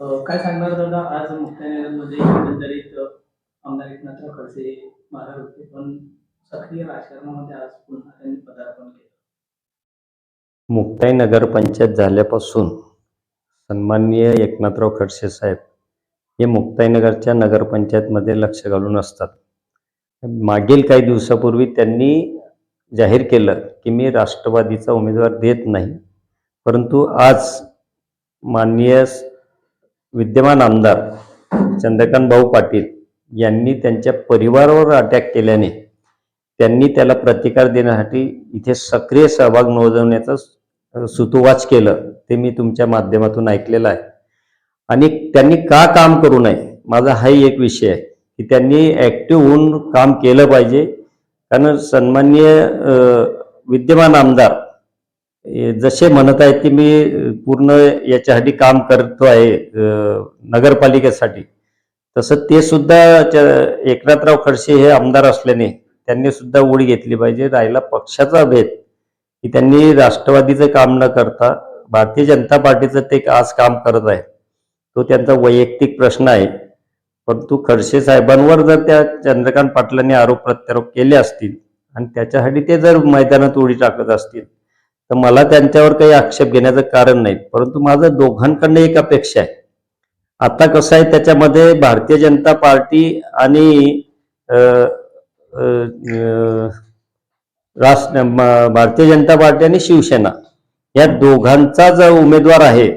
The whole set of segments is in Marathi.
काय सांगणार दादा? आज मुक्ताईनगरमध्ये एकंदरीत आमदार एकनाथराव खडसे मारत होते पण सक्रिय राजकारणामध्ये आज पुन्हा त्यांनी पदार्पण केलं. मुक्ताई नगरपंचायत झाल्यापासून सन्माननीय एकनाथराव खडसे साहेब हे मुक्ताईनगरच्या नगरपंचायतमध्ये लक्ष घालून असतात. मागील काही दिवसापूर्वी त्यांनी जाहीर केलं की मी राष्ट्रवादीचा उमेदवार देत नाही परंतु आज माननीय विद्यमान आमदार चंद्रकांत भाऊ पाटील यांनी त्यांच्या परिवारावर अटॅक केल्याने त्यांनी त्याला प्रतिकार देण्यासाठी इथे सक्रिय सहभाग नोंदवण्याचं सुतुवाच केलं. ते मी तुमच्या माध्यमातून ऐकलेलं आहे. आणि त्यांनी का काम करू नये? माझा हाही एक विषय आहे की त्यांनी ॲक्टिव्ह होऊन काम केलं पाहिजे. कारण सन्माननीय विद्यमान आमदार जसे म्हणत आहेत की मी पूर्ण याच्यासाठी काम करतो आहे नगरपालिकेसाठी. तसं ते सुद्धा एकनाथराव खडसे हे आमदार असल्याने त्यांनी सुद्धा उडी घेतली पाहिजे. राहिला पक्षाचा भेद की त्यांनी राष्ट्रवादीचं काम न करता भारतीय जनता पार्टीचं ते आज काम करत आहे. तो त्यांचा वैयक्तिक प्रश्न आहे. परंतु खडसे साहेबांवर जर त्या चंद्रकांत पाटलांनी आरोप प्रत्यारोप केले असतील आणि त्याच्यासाठी ते जर मैदानात उडी टाकत असतील तर मला त्यांच्यावर काही आक्षेप घेण्याचं कारण नाही परंतु माझं दोघांकडनं एक अपेक्षा आहे. आता कसं आहे त्याच्यामध्ये भारतीय जनता पार्टी आणि राष्ट्र भारतीय जनता पार्टी आणि शिवसेना या दोघांचा जो उमेदवार आहे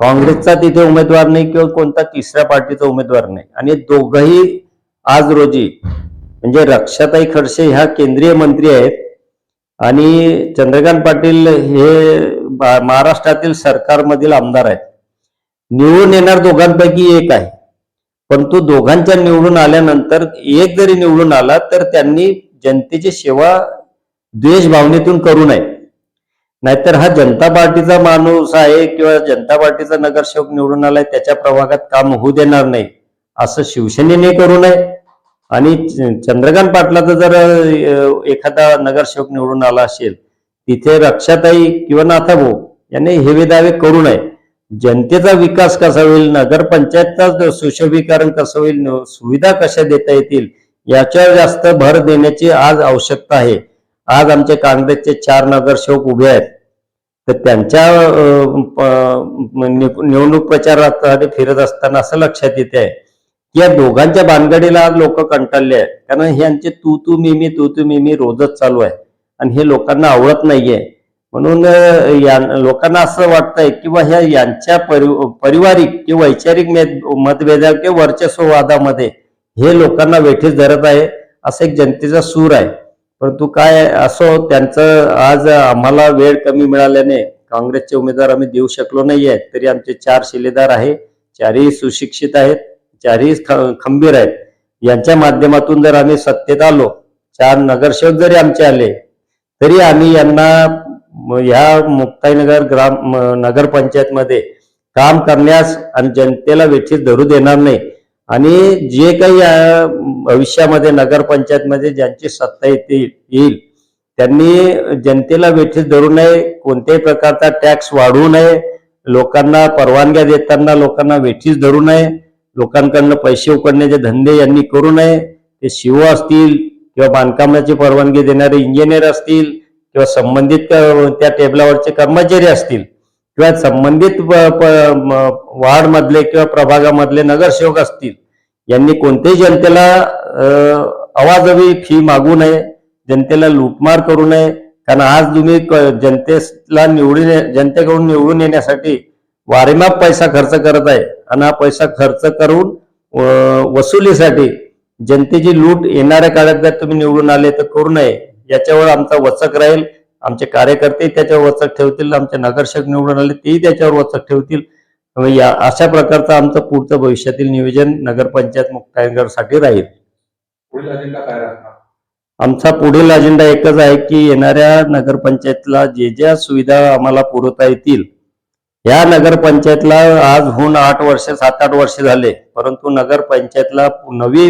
काँग्रेसचा तिथे उमेदवार नाही किंवा कोणता तिसऱ्या पार्टीचा उमेदवार नाही. आणि दोघंही आज रोजी म्हणजे रक्षाताई खडसे ह्या केंद्रीय मंत्री आहेत आणि चंद्रकांत पाटील हे महाराष्ट्रातील सरकारमधील आमदार आहेत. निवडून येणार दोघांपैकी एक आहे. परंतु दोघांच्या निवडून आल्यानंतर एक जरी निवडून आला तर त्यांनी जनतेची सेवा द्वेषभावनेतून करू नये. नाहीतर हा जनता पार्टीचा माणूस आहे किंवा जनता पार्टीचा नगरसेवक निवडून आलाय त्याच्या प्रभागात काम होऊ देणार नाही असं शिवसेनेने करू नये. आणि च- चंद्रकांत पाटलाचा जर एखादा नगरसेवक निवडून आला असेल तिथे रक्षाताई किंवा नाथाभाऊ यांनी हेवे दावे करू नये. जनतेचा विकास कसा होईल नगरपंचायतचा सुशोभीकरण कसं होईल सुविधा कशा देता येतील याच्यावर जास्त भर देण्याची आज आवश्यकता आहे. आज आमचे काँग्रेसचे चार नगरसेवक उभे आहेत. तर त्यांच्या निवडणूक प्रचारासाठी फिरत असताना असं लक्षात येते आहे या दोघांच्या भानगडीला आज लोक कंटाळले आहेत. कारण ह्यांचे तू तू मी मी तू तू मी मी रोजच चालू आहे. आणि हे लोकांना आवडत नाहीये. म्हणून या लोकांना असं वाटतंय किंवा ह्या यांच्या परि पारिवारिक किंवा वैचारिक मे- मतभेदा किंवा वर्चस्ववादामध्ये हे लोकांना वेठीस धरत आहे असं एक जनतेचा सूर आहे. परंतु काय असो त्यांचं आज आम्हाला वेळ कमी मिळाल्याने काँग्रेसचे उमेदवार आम्ही देऊ शकलो नाहीये. तरी आमचे चार शिलेदार आहे चारही सुशिक्षित आहेत. चारही खंबीर आहेत. यांच्या माध्यमातून जर आम्ही सत्तेत आलो चार नगरसेवक जरी आमचे आले तरी आम्ही यांना ह्या मुक्ताईनगर ग्राम नगरपंचायतमध्ये काम करण्यास आणि जनतेला वेठीस धरू देणार नाही. आणि जे काही भविष्यामध्ये नगरपंचायतमध्ये ज्यांची सत्ता येतील येईल त्यांनी जनतेला वेठीस धरू नये. कोणत्याही प्रकारचा टॅक्स वाढवू नये. लोकांना परवानग्या देताना लोकांना वेठीस धरू नये. लोकांकडनं पैसे उकडण्याचे धंदे यांनी करू नये. ते शिव असतील किंवा बांधकामाची परवानगी देणारे इंजिनियर असतील किंवा संबंधित त्या टेबलावरचे कर्मचारी असतील किंवा संबंधित वार्डमधले किंवा प्रभागामधले नगरसेवक असतील यांनी कोणत्याही जनतेला अवाजवी फी मागू नये जनतेला लूटमार करू नये. कारण आज तुम्ही क- जनतेला निवडून जनतेकडून निवडून येण्यासाठी वारेमाप पैसा खर्च करत आहे. आणि पैसा खर्च करून वसुलीसाठी जनतेची लूट येणाऱ्या काळात जर तुम्ही निवडून आले तर करू नये. याच्यावर आमचा वचक राहील. आमचे कार्यकर्ते त्याच्यावर वचक ठेवतील. आमचे नगरसेवक निवडून आले तेही त्याच्यावर वचक ठेवतील. या अशा प्रकारचं आमचं पुढचं भविष्यातील नियोजन नगरपंचायत मुक्ताईनगरसाठी राहील. पुढील अजेंडा काय राहणार? आमचा पुढील अजेंडा एकच आहे की येणाऱ्या नगरपंचायतला जे ज्या सुविधा आम्हाला पुरवता येतील या नगरपंचायतला आज होऊन आठ वर्ष सात आठ वर्ष झाले. परंतु नगरपंचायतला नवी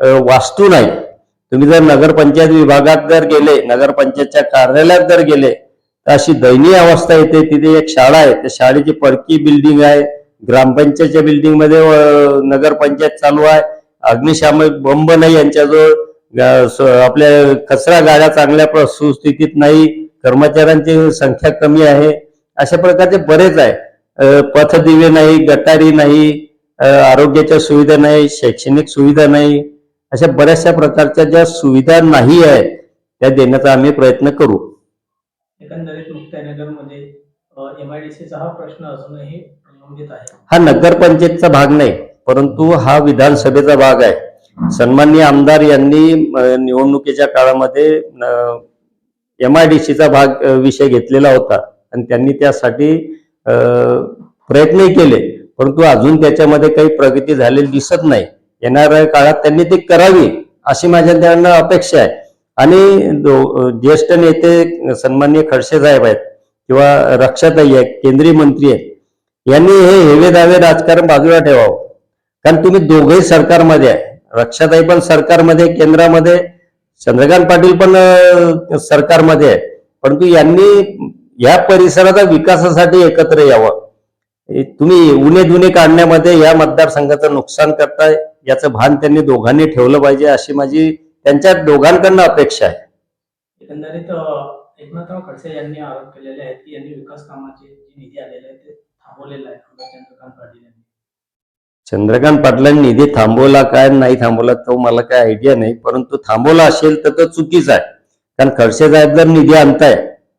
वास्तू नाही. तुम्ही जर नगरपंचायत विभागात जर गेले नगरपंचायतच्या कार्यालयात जर गेले तर अशी दयनीय अवस्था येते. तिथे एक शाळा आहे. त्या शाळेची परकी बिल्डिंग आहे. ग्रामपंचायतच्या बिल्डिंगमध्ये नगरपंचायत चालू आहे. अग्निशामक बंब नाही यांच्याजवळ. आपल्या कचरा गाड्या चांगल्या सुस्थितीत नाही. कर्मचाऱ्यांची संख्या कमी आहे. अशा प्रकारचे बरेच आहे. पथदिवे नाही गटारी नाही आरोग्याच्या सुविधा नाही शैक्षणिक सुविधा नाही. अशा बऱ्याचशा प्रकारच्या ज्या सुविधा नाही आहेत त्या देण्याचा आम्ही प्रयत्न करू. एकंदरीत हा प्रश्न अजूनही प्रलंबित आहे. हा नगरपंचायतचा भाग नाही परंतु हा विधानसभेचा भाग आहे. सन्माननीय आमदार यांनी निवडणुकीच्या काळामध्ये एम आय डी सीचा भाग विषय घेतलेला होता. आणि त्यांनी त्यासाठी प्रयत्नही केले. परंतु अजून त्याच्यामध्ये काही प्रगती झालेली दिसत नाही. येणाऱ्या काळात त्यांनी ती करावी अशी माझ्या त्यांना अपेक्षा आहे. आणि दो- ज्येष्ठ नेते सन्माननीय खडसे साहेब आहेत किंवा रक्षाताई आहेत केंद्रीय मंत्री आहेत यांनी हे हेवे दावे राजकारण बाजूला ठेवावं. कारण तुम्ही दोघेही सरकारमध्ये आहे. रक्षाताई पण सरकारमध्ये केंद्रामध्ये चंद्रकांत पाटील पण सरकारमध्ये आहे परंतु यांनी या परिसराचा विकासासाठी एकत्र यावं. तुम्ही उणे दुने काढण्यामध्ये या मतदारसंघाचं नुकसान करताय याचं भान त्यांनी दोघांनी ठेवलं पाहिजे अशी माझी त्यांच्या दोघांकडनं अपेक्षा आहे. एकंदरीत एकनाथराव खडसे यांनी आरोप केलेले आहेत की यांनी विकास कामाचे जे निधी आलेले आहे ते थांबवलेलं आहे आमदार चंद्रकांत पाटील यांनी. चंद्रकांत पाटलांनी निधी थांबवला काय नाही थांबवला तो मला काय आयडिया नाही परंतु थांबवला असेल तर तो चुकीचा आहे. कारण खडसे साहेब जर निधी आणताय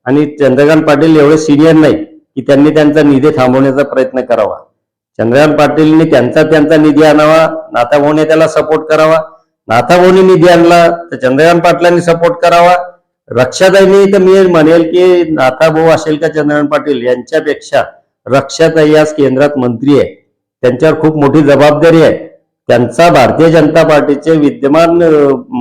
आणि चंद्रकांत पाटील एवढे सिनियर नाही की त्यांनी त्यांचा निधी थांबवण्याचा प्रयत्न करावा. चंद्रकांत पाटीलनी त्यांचा त्यांचा निधी आणावा नाथाभाऊने त्याला सपोर्ट करावा. नाथाभाऊने निधी आणला तर चंद्रकांत पाटलांनी सपोर्ट करावा. रक्षाताईंनी तर मी म्हणेल की नाथाभाऊ असेल का चंद्रकांत पाटील यांच्यापेक्षा रक्षाताई आज केंद्रात मंत्री आहे. त्यांच्यावर खूप मोठी जबाबदारी आहे. त्यांचा भारतीय जनता पार्टीचे विद्यमान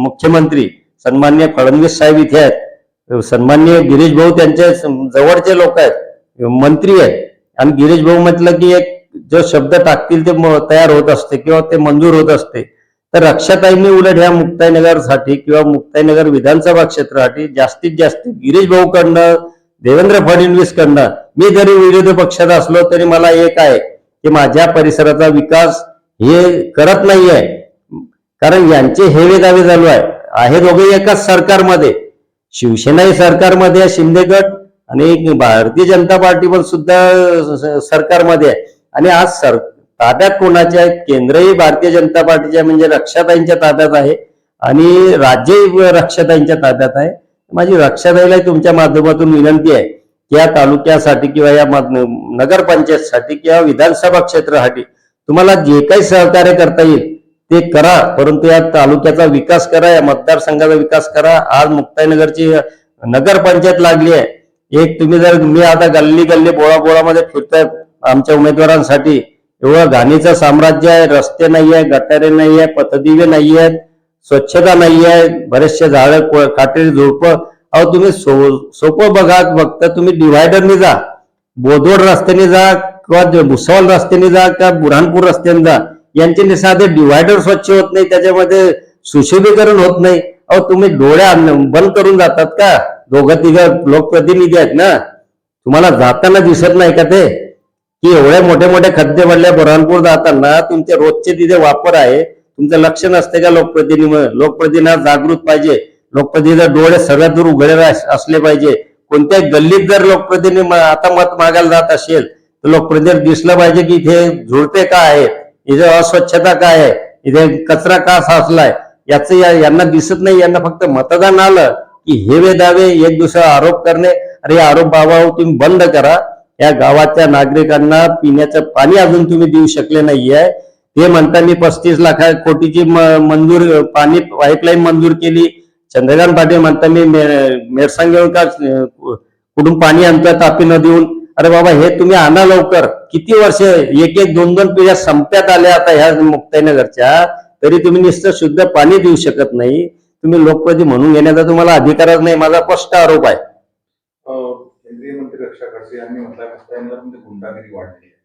मुख्यमंत्री सन्मान्य फडणवीस साहेब इथे आहेत. सन्मान्य गिरीश भाऊ त्यांच्या जवळचे लोक आहेत मंत्री आहेत. आणि गिरीश भाऊ म्हटलं की एक जो शब्द टाकतील ते तयार होत असते किंवा ते मंजूर होत असते. तर रक्षाताईंनी उलट ह्या मुक्ताईनगरसाठी किंवा मुक्ताईनगर विधानसभा क्षेत्रासाठी जास्तीत जास्त गिरीश भाऊकडनं देवेंद्र फडणवीस कडनं मी जरी विरोधी पक्षात असलो तरी मला एक आहे की माझ्या परिसराचा विकास हे करत नाहीये. कारण यांचे हेवे दावे चालू आहे. आहे दोघे एकाच सरकारमध्ये. शिवसेनाही सरकारमध्ये आहे शिंदे गट आणि भारतीय जनता पार्टी पण सुद्धा सरकारमध्ये आहे. आणि आज सर ताब्यात कोणाच्या आहेत? केंद्रही भारतीय जनता पार्टीच्या म्हणजे रक्षाताईंच्या ताब्यात आहे आणि राज्यही रक्षाताईंच्या ताब्यात आहे. माझी रक्षाताईला तुमच्या माध्यमातून विनंती आहे की या तालुक्यासाठी किंवा या नगरपंचायतसाठी किंवा विधानसभा क्षेत्रासाठी तुम्हाला जे काही सहकार्य करता येईल ते करा परंतु या तालुक्याचा विकास करा या मतदारसंघाचा विकास करा. आज मुक्ताईनगरची नगरपंचायत लागली आहे. एक तुम्ही जर मी आता गल्ली गल्ली बोळा बोळामध्ये फिरताय आमच्या उमेदवारांसाठी. एवढं घाणीचं साम्राज्य आहे रस्ते नाही आहे गटारे नाही आहे पथदिवे नाही आहेत स्वच्छता नाही आहे बरेचसे झाडं काटेरी झुडपं. अहो तुम्ही सो- सोपं बघा फक्त तुम्ही डिव्हायडरने जा. बोधोड रस्त्याने जा किंवा भुसावल रस्त्याने जा किंवा बुरहानपूर रस्त्याने जा. यांचे साधे डिव्हायडर स्वच्छ होत नाही त्याच्यामध्ये सुशोभीकरण होत नाही. अहो तुम्ही डोळ्या बंद करून जातात का? दोघं तिघं लोकप्रतिनिधी आहेत ना? तुम्हाला जाताना दिसत नाही का ते? की एवढ्या मोठे मोठे खड्डे भरल्या बुरहानपूर जाताना तुमचे रोजचे तिथे वापर आहे. तुमचं लक्ष नसते का लोकप्रतिनिधी लोकप्रतिनिधी जागृत पाहिजे? लोकप्रतिनिधी डोळे सगळ्यात दूर उघडे असले पाहिजे. कोणत्याही गल्लीत जर लोकप्रतिनिधी आता मत मागायला जात असेल तर लोकप्रतिनिधी दिसलं पाहिजे की इथे झुळते का आहेत? इथे अस्वच्छता काय आहे? इथे कचरा का साचलाय? याचं यांना दिसत नाही यांना फक्त मतदान आलं की हेवे दावे एक दुसरा आरोप करणे. अरे आरोप बाबा तुम्ही बंद करा. या गावाच्या नागरिकांना पिण्याचं पाणी अजून तुम्ही देऊ शकले नाहीये. हे म्हणता मी पस्तीस लाख कोटीची मंजूर पाणी पाईपलाईन मंजूर केली. चंद्रकांत पाटील म्हणता मी मेरसांग का कुठून पाणी आणतोय तापी देऊन अरे बाबा हे तुम्ही आणा लवकर. किती वर्ष एक एक दोन दोन पिढ्या संपत्यात आल्या आता ह्या मुक्ताईनगरच्या तरी तुम्ही नुसतं शुद्ध पाणी देऊ शकत नाही. तुम्ही लोकप्रती म्हणून घेण्याचा तुम्हाला अधिकारच नाही. माझा स्पष्ट आरोप आहे. अं, केंद्रीय मंत्री रक्षा खडसे यांनी म्हटलं मुक्ताईनगरमध्ये गुंडागिरी वाढली आहे.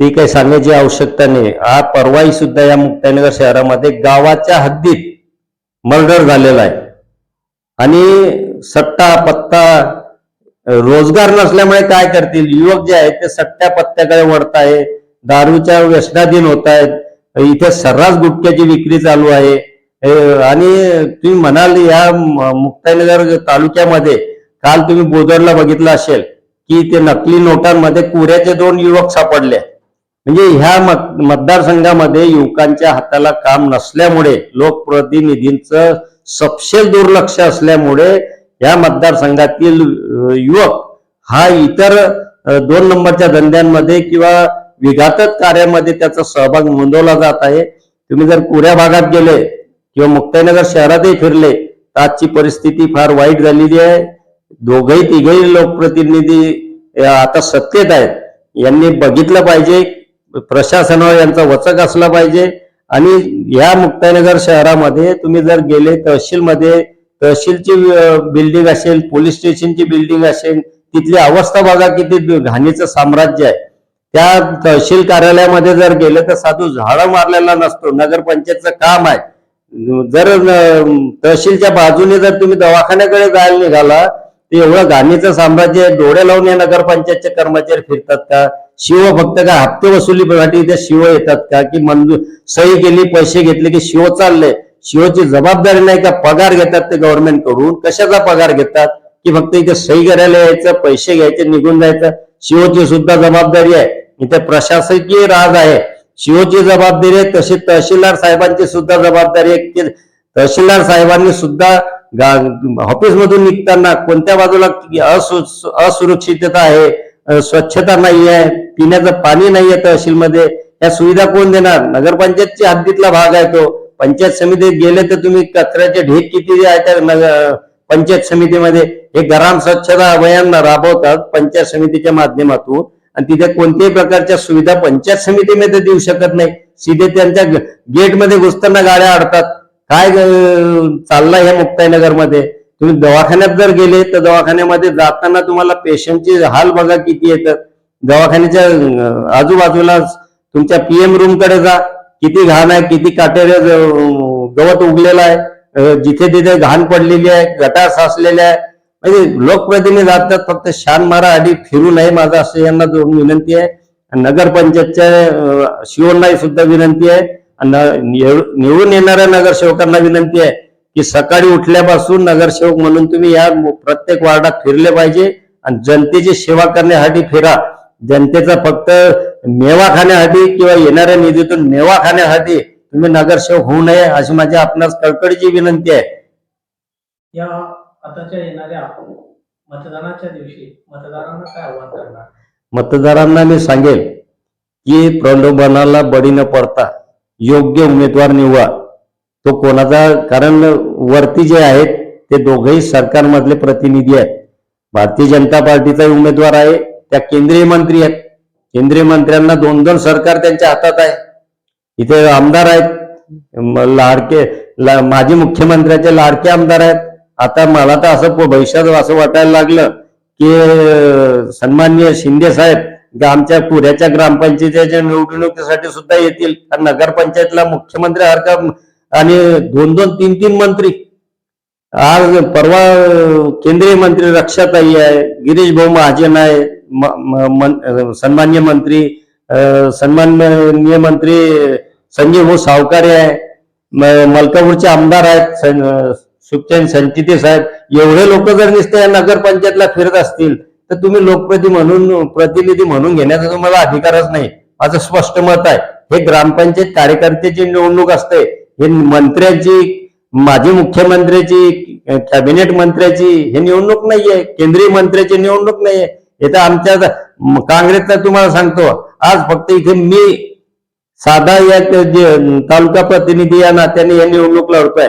ती काही सांगायची आवश्यकता नाही. हा परवाही सुद्धा या मुक्ताईनगर शहरामध्ये गावाच्या हद्दीत मर्डर झालेला आहे. आणि सट्टा पत्ता रोजगार नसल्यामुळे काय करतील? युवक जे आहेत ते सट्ट्या पत्त्याकडे वळत आहे दारूच्या व्यसनाधीन होत आहेत इथे सर्रास गुटख्याची विक्री चालू आहे. आणि तुम्ही म्हणाल या मुक्ताईनगर तालुक्यामध्ये काल तुम्ही बोदरला बघितलं असेल की ते नकली नोटांमध्ये कुऱ्याचे दोन युवक सापडले. म्हणजे ह्या मत- मतदारसंघामध्ये युवकांच्या हाताला काम नसल्यामुळे लोकप्रतिनिधींचं सपशेल दुर्लक्ष असल्यामुळे या मतदारसंघातील युवक हा इतर दोन नंबरच्या धंद्यांमध्ये किंवा विघातक कार्यामध्ये त्याचा सहभाग नोंदवला जात आहे. तुम्ही जर कोऱ्या भागात गेले किंवा मुक्ताईनगर शहरातही फिरले तर आजची परिस्थिती फार वाईट झालेली आहे. दोघही तिघही लोकप्रतिनिधी आता सत्तेत आहेत. यांनी बघितलं पाहिजे प्रशासनावर यांचा वचक असला पाहिजे. आणि या मुक्ताईनगर शहरामध्ये तुम्ही जर गेले तहसीलमध्ये तहसीलची बिल्डिंग असेल पोलीस स्टेशनची बिल्डिंग असेल तिथली अवस्था बघा किती घाणीचं साम्राज्य आहे. त्या तहसील कार्यालयामध्ये जर गेलं तर साधू झाडं मारलेला नसतो नगरपंचायतचं काम आहे. जर तहसीलच्या बाजूने जर तुम्ही दवाखान्याकडे जायला निघाला ते एवढं घाणीचं साम्राज्य आहे, डोळे लावून या नगरपंचायतचे कर्मचारी फिरतात का? शिव फक्त काय हप्ते वसुलीसाठी इथे शिव येतात का? की मंजूर सही केली पैसे घेतले की शिव चालले? शिवची जबाबदारी नाही का पगार घेतात ते गव्हर्नमेंटकडून? कशाचा पगार घेतात? की फक्त इथे सही करायला यायचं पैसे घ्यायचे निघून जायचं? शिवची सुद्धा जबाबदारी आहे. इथे प्रशासकीय राज आहे. शिवची जबाबदारी आहे तशी तहसीलदार साहेबांची सुद्धा जबाबदारी आहे. की तहसीलदार साहेबांनी सुद्धा ऑफिस मधून निघताना कोणत्या बाजूला असुरक्षितता आहे स्वच्छता नाही आहे पिण्याचं पाणी नाही आहे तहसीलमध्ये या सुविधा कोण देणार? नगरपंचायतच्या हद्दीतला भाग आहे तो. पंचायत समितीत गेले तर तुम्ही कचऱ्याचे ढीक किती आहे त्या पंचायत समितीमध्ये? हे ग्राम स्वच्छता अभियान राबवतात पंचायत समितीच्या माध्यमातून. आणि तिथे कोणत्याही प्रकारच्या सुविधा पंचायत समितीमध्ये देऊ शकत नाही. सीधे त्यांच्या गेटमध्ये घुसताना गाड्या अडतात. काय चाललंय ह्या मुक्ताईनगरमध्ये? तुम्ही दवाखान्यात जर गेले तर दवाखान्यामध्ये जाताना तुम्हाला पेशंटचे हाल बघा किती येतात. दवाखान्याच्या आजूबाजूला तुमच्या पीएम रूमकडे जा. किती घाण आहे किती काटेरे गवत उगलेलं आहे जिथे तिथे घाण पडलेली आहे गटार साचलेले आहे. म्हणजे लोकप्रतिनिधी जातात फक्त शान मारा आधी फिरू नये माझा असं यांना विनंती आहे. नगरपंचायतच्या अं, सुद्धा विनंती आहे. आणि निवडून येणाऱ्या नगरसेवकांना विनंती आहे की सकाळी उठल्यापासून नगरसेवक म्हणून तुम्ही या प्रत्येक वार्डात फिरले पाहिजे. आणि जनतेची सेवा करण्यासाठी फिरा. जनतेचा फक्त मेवा खाण्यासाठी किंवा येणाऱ्या निधीतून मेवा खाण्यासाठी तुम्ही नगरसेवक होऊ नये अशी माझी आपणास कळकळीची विनंती आहे. या आताच्या येणाऱ्या मतदानाच्या दिवशी मतदारांना काय आव्हान करणार? मतदारांना मी सांगेल की प्रलोभनाला बळी न पडता योग्य उमेदवार निवडा. तो कोणाचा? कारण वरती जे आहेत ते दोघेही सरकारमधले प्रतिनिधी आहेत. भारतीय जनता पार्टीचा उमेदवार आहे त्या केंद्रीय मंत्री आहेत. केंद्रीय मंत्र्यांना दोन दोन सरकार त्यांच्या हातात आहे. इथे आमदार आहेत लाडके ला- माजी मुख्यमंत्र्याचे लाडके आमदार आहेत. आता मला तर असं भविष्यात असं वाटायला लागलं की सन्माननीय शिंदे साहेब आमच्या पुऱ्याच्या ग्रामपंचायतीच्या निवडणुकीसाठी सुद्धा येतील. आणि नगरपंचायतला मुख्यमंत्री हरका आणि दोन दोन तीन तीन मंत्री. आज परवा केंद्रीय मंत्री रक्षाताई आहे गिरीश भाऊ महाजन आहे सन्मान्य मंत्री अं, सन्माननीय मंत्री संजय भाऊ सावकारे आहे मलकापूरचे आमदार आहेत सुखचंद सुखचैन संचिते साहेब एवढे लोक जर नुसते नगरपंचायतला फिरत असतील तर तुम्ही लोकप्रति म्हणून प्रतिनिधी म्हणून घेण्याचा तुम्हाला अधिकारच नाही. माझं स्पष्ट मत आहे हे ग्रामपंचायत कार्यकर्त्याची निवडणूक असते हे मंत्र्याची माजी मुख्यमंत्र्याची कॅबिनेट मंत्र्याची हे निवडणूक नाहीये केंद्रीय मंत्र्याची निवडणूक नाहीये. हे तर आमच्या काँग्रेसला तुम्हाला सांगतो आज फक्त इथे मी साधा या जे तालुका प्रतिनिधी या नात्याने या निवडणूक लढतोय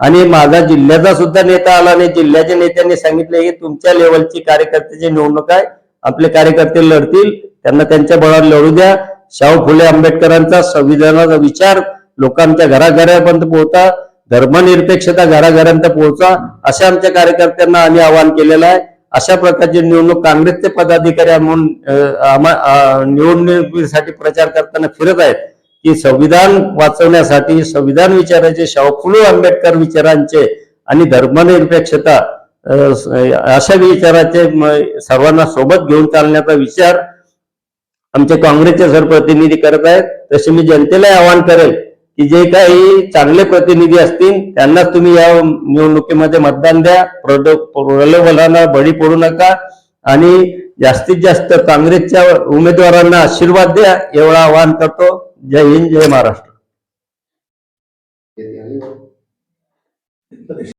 आणि माझा जिल्ह्याचा सुद्धा नेता आला नाही जिल्ह्याच्या नेत्यांनी सांगितले की तुमच्या लेवलची कार्यकर्त्याची निवडणूक आहे आपले कार्यकर्ते लढतील त्यांना त्यांच्या बळावर लढू द्या. शाहू फुले आंबेडकरांचा संविधानाचा विचार लोकांच्या घराघरापर्यंत पोहोचा धर्मनिरपेक्षता घराघरांत पोहोचा अशा आमच्या कार्यकर्त्यांना आम्ही आवाहन केलेलं आहे. अशा प्रकारची निवडणूक काँग्रेसचे पदाधिकारी म्हणून निवडणुकीसाठी प्रचार करताना फिरत आहेत की संविधान वाचवण्यासाठी संविधान विचाराचे शाहू आंबेडकर विचारांचे आणि धर्मनिरपेक्षता अशा विचाराचे सर्वांना सोबत घेऊन चालण्याचा विचार आमचे काँग्रेसचे सर प्रतिनिधी करत आहेत. तसे मी जनतेला आवाहन करेल की जे काही चांगले प्रतिनिधी असतील त्यांनाच तुम्ही या निवडणुकीमध्ये मतदान द्या. प्रलोभनाला बळी पडू नका आणि जास्तीत जास्त काँग्रेसच्या उमेदवारांना आशीर्वाद द्या एवढं आवाहन करतो. जय हिंद जय महाराष्ट्र.